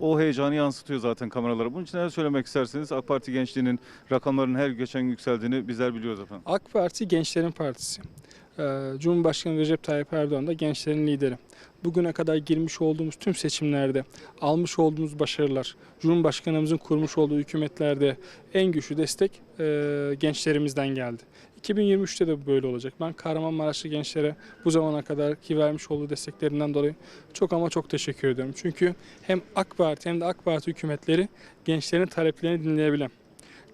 o heyecanı yansıtıyor zaten kameralara. Bunun için neler söylemek istersiniz? AK Parti gençliğinin rakamların her geçen yükseldiğini bizler biliyoruz efendim. AK Parti gençlerin partisi. Ee, Cumhurbaşkanı Recep Tayyip Erdoğan da gençlerin lideri. Bugüne kadar girmiş olduğumuz tüm seçimlerde almış olduğumuz başarılar, Cumhurbaşkanımızın kurmuş olduğu hükümetlerde en güçlü destek e, gençlerimizden geldi. 2023'te de böyle olacak. Ben Kahramanmaraşlı gençlere bu zamana kadar ki vermiş olduğu desteklerinden dolayı çok ama çok teşekkür ediyorum. Çünkü hem AK Parti hem de AK Parti hükümetleri gençlerin taleplerini dinleyebilen,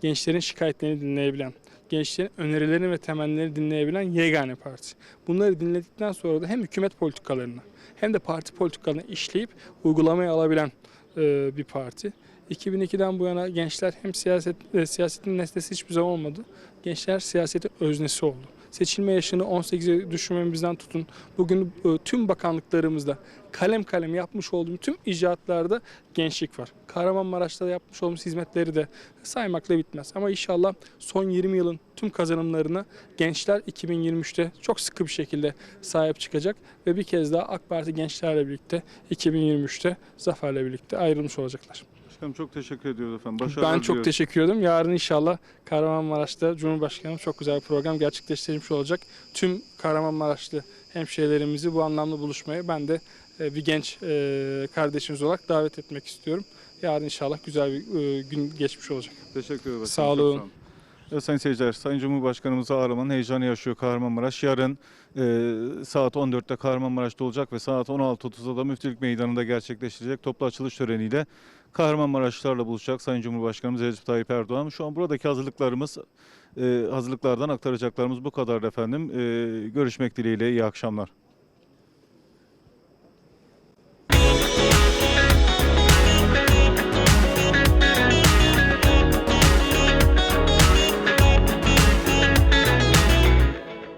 gençlerin şikayetlerini dinleyebilen, gençlerin önerilerini ve temennilerini dinleyebilen yegane parti. Bunları dinledikten sonra da hem hükümet politikalarını hem de parti politikalarını işleyip uygulamaya alabilen e, bir parti. 2002'den bu yana gençler hem siyaset e, siyasetin nesnesi hiçbir zaman olmadı. Gençler siyasetin öznesi oldu. Seçilme yaşını 18'e düşürmemizden tutun. Bugün e, tüm bakanlıklarımızda kalem kalem yapmış olduğum tüm icraatlarda gençlik var. Kahramanmaraş'ta yapmış olduğumuz hizmetleri de saymakla bitmez. Ama inşallah son 20 yılın tüm kazanımlarına gençler 2023'te çok sıkı bir şekilde sahip çıkacak ve bir kez daha AK Parti gençlerle birlikte 2023'te zaferle birlikte ayrılmış olacaklar. Başkanım çok teşekkür ediyoruz efendim. Başarılar Ben çok diliyoruz. teşekkür ederim. Yarın inşallah Kahramanmaraş'ta Cumhurbaşkanım çok güzel bir program gerçekleştirmiş olacak. Tüm Kahramanmaraşlı hemşehrilerimizi bu anlamda buluşmaya ben de e, bir genç e, kardeşimiz olarak davet etmek istiyorum. Yarın inşallah güzel bir e, gün geçmiş olacak. Teşekkür ederim. Sağ olun. Evet, sayın seyirciler, Sayın Cumhurbaşkanımızı ağırlamanın heyecanı yaşıyor Kahramanmaraş. Yarın e, saat 14'te Kahramanmaraş'ta olacak ve saat 16.30'da da Müftülük Meydanı'nda gerçekleştirecek toplu açılış töreniyle Kahramanmaraşlılarla buluşacak Sayın Cumhurbaşkanımız Recep Tayyip Erdoğan. Şu an buradaki hazırlıklarımız, e, hazırlıklardan aktaracaklarımız bu kadar efendim. E, görüşmek dileğiyle iyi akşamlar.